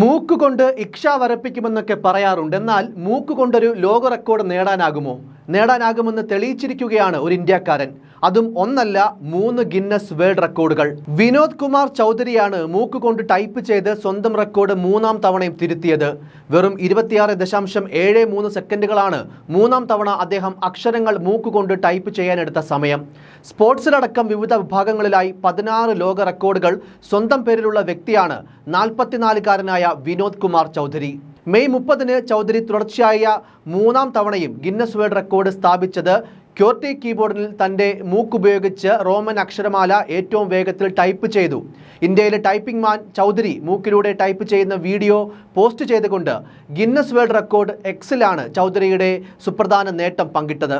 മൂക്കുകൊണ്ട് ഇക്ഷ വരപ്പിക്കുമെന്നൊക്കെ പറയാറുണ്ട്. എന്നാൽ മൂക്കുകൊണ്ടൊരു ലോക റെക്കോർഡ് നേടാനാകുമോ? നേടാനാകുമെന്ന് തെളിയിച്ചിരിക്കുകയാണ് ഒരു ഇന്ത്യക്കാരൻ. അതും ഒന്നല്ല മൂന്ന് ഗിന്നസ് വേൾഡ് റെക്കോർഡുകൾ. വിനോദ് കുമാർ ചൗധരിയാണ് മൂക്കുകൊണ്ട് ടൈപ്പ് ചെയ്ത് സ്വന്തം റെക്കോർഡ് മൂന്നാം തവണയും തിരുത്തിയത്. വെറും ഇരുപത്തിയാറ് ദശാംശം ഏഴ് മൂന്ന് സെക്കൻഡുകളാണ് മൂന്നാം തവണ അദ്ദേഹം അക്ഷരങ്ങൾ മൂക്കുകൊണ്ട് ടൈപ്പ് ചെയ്യാനെടുത്ത സമയം. സ്പോർട്സിലടക്കം വിവിധ വിഭാഗങ്ങളിലായി പതിനാറ് ലോക റെക്കോർഡുകൾ സ്വന്തം പേരിലുള്ള വ്യക്തിയാണ് നാൽപ്പത്തിനാലുകാരനായ വിനോദ് കുമാർ ചൗധരി. മെയ് മുപ്പതിന് ചൗധരി തുടർച്ചയായ മൂന്നാം തവണയും ഗിന്നസ് വേൾഡ് റെക്കോർഡ് സ്ഥാപിച്ചത് ക്യോർട്ടി കീബോർഡിൽ തന്റെ മൂക്കുപയോഗിച്ച് റോമൻ അക്ഷരമാല ഏറ്റവും വേഗത്തിൽ ടൈപ്പ് ചെയ്തു. ഇന്ത്യയിലെ ടൈപ്പിംഗ് മാൻ ചൗധരി മൂക്കിലൂടെ ടൈപ്പ് ചെയ്യുന്ന വീഡിയോ പോസ്റ്റ് ചെയ്തുകൊണ്ട് ഗിന്നസ് വേൾഡ് റെക്കോർഡ് എക്സിലാണ് ചൗധരിയുടെ സുപ്രധാന നേട്ടം പങ്കിട്ടത്.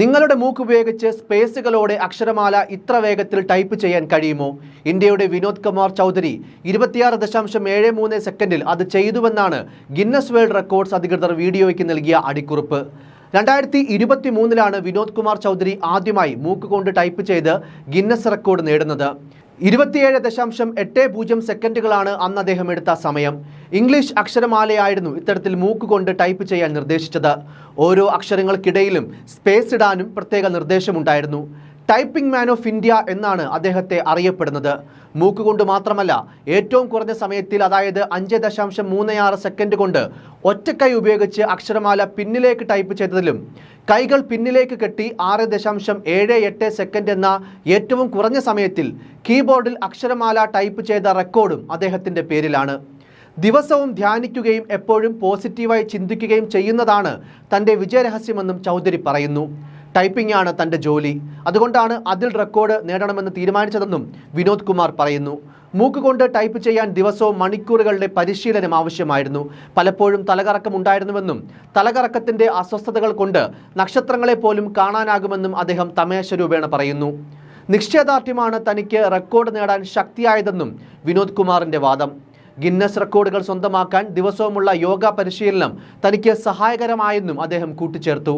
നിങ്ങളുടെ മൂക്കുപയോഗിച്ച് സ്പേസുകളോടെ അക്ഷരമാല ഇത്ര വേഗത്തിൽ ടൈപ്പ് ചെയ്യാൻ കഴിയുമോ? ഇന്ത്യയുടെ വിനോദ് കുമാർ ചൗധരി ഇരുപത്തിയാറ് ദശാംശം ഏഴ് മൂന്ന് സെക്കൻഡിൽ അത് ചെയ്തുവെന്നാണ് ഗിന്നസ് വേൾഡ് റെക്കോർഡ്സ് അധികൃതർ വീഡിയോയ്ക്ക് നൽകിയ അടിക്കുറിപ്പ്. രണ്ടായിരത്തി ഇരുപത്തി മൂന്നിലാണ് വിനോദ് കുമാർ ചൗധരി ആദ്യമായി മൂക്ക് കൊണ്ട് ടൈപ്പ് ചെയ്ത് ഗിന്നസ് റെക്കോർഡ് നേടുന്നത്. ഇരുപത്തിയേഴ് ദശാംശം എട്ട് പൂജ്യം സെക്കൻഡുകളാണ് അന്ന് അദ്ദേഹം എടുത്ത സമയം. ഇംഗ്ലീഷ് അക്ഷരമാലയായിരുന്നു ഇത്തരത്തിൽ മൂക്ക് കൊണ്ട് ടൈപ്പ് ചെയ്യാൻ നിർദ്ദേശിച്ചത്. ഓരോ അക്ഷരങ്ങൾക്കിടയിലും സ്പേസ് ഇടാനും പ്രത്യേക നിർദ്ദേശമുണ്ടായിരുന്നു. ടൈപ്പിംഗ് മാൻ ഓഫ് ഇന്ത്യ എന്നാണ് അദ്ദേഹത്തെ അറിയപ്പെടുന്നത്. മൂക്കുകൊണ്ട് മാത്രമല്ല ഏറ്റവും കുറഞ്ഞ സമയത്തിൽ അതായത് അഞ്ച് ദശാംശം മൂന്ന് ആറ് സെക്കൻഡ് കൊണ്ട് ഒറ്റക്കൈ ഉപയോഗിച്ച് അക്ഷരമാല പിന്നിലേക്ക് ടൈപ്പ് ചെയ്തതിലും കൈകൾ പിന്നിലേക്ക് കെട്ടി ആറ് ദശാംശം ഏഴ് എട്ട് സെക്കൻഡ് എന്ന ഏറ്റവും കുറഞ്ഞ സമയത്തിൽ കീബോർഡിൽ അക്ഷരമാല ടൈപ്പ് ചെയ്ത റെക്കോർഡും അദ്ദേഹത്തിന്റെ പേരിലാണ്. ദിവസവും ധ്യാനിക്കുകയും എപ്പോഴും പോസിറ്റീവായി ചിന്തിക്കുകയും ചെയ്യുന്നതാണ് തന്റെ വിജയരഹസ്യമെന്നും ചൗധരി പറയുന്നു. ടൈപ്പിംഗ് ആണ് തന്റെ ജോലി. അതുകൊണ്ടാണ് അതിൽ റെക്കോർഡ് നേടണമെന്ന് തീരുമാനിച്ചതെന്നും വിനോദ് കുമാർ പറയുന്നു. മൂക്കുകൊണ്ട് ടൈപ്പ് ചെയ്യാൻ ദിവസവും മണിക്കൂറുകളുടെ പരിശീലനം ആവശ്യമായിരുന്നു. പലപ്പോഴും തലകറക്കം ഉണ്ടായിരുന്നുവെന്നും തലകറക്കത്തിന്റെ അസ്വസ്ഥതകൾ കൊണ്ട് നക്ഷത്രങ്ങളെ പോലും കാണാനാകുമെന്നും അദ്ദേഹം തമേശ രൂപേണ പറയുന്നു. നിശ്ചയദാർഢ്യമാണ് തനിക്ക് റെക്കോർഡ് നേടാൻ ശക്തിയായതെന്നും വിനോദ് കുമാറിന്റെ വാദം. ഗിന്നസ് റെക്കോർഡുകൾ സ്വന്തമാക്കാൻ ദിവസവുമുള്ള യോഗ പരിശീലനം തനിക്ക് സഹായകരമായെന്നും അദ്ദേഹം കൂട്ടിച്ചേർത്തു.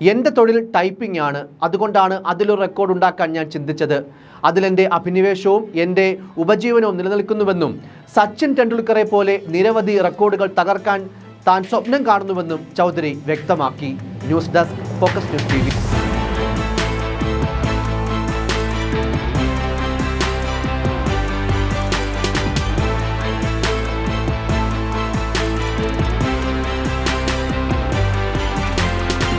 എന്റെ തൊഴിൽ ടൈപ്പിംഗ് ആണ്. അതുകൊണ്ടാണ് അതിലൊരു റെക്കോർഡ് ഉണ്ടാക്കാൻ ഞാൻ ചിന്തിച്ചത്. അതിലെന്റെ അഭിനിവേശവും എന്റെ ഉപജീവനവും നിലനിൽക്കുന്നുവെന്നും സച്ചിൻ ടെണ്ടുൽക്കറെ പോലെ നിരവധി റെക്കോർഡുകൾ തകർക്കാൻ താൻ സ്വപ്നം കാണുന്നുവെന്നും ചൗധരി വ്യക്തമാക്കി. News desk focus news T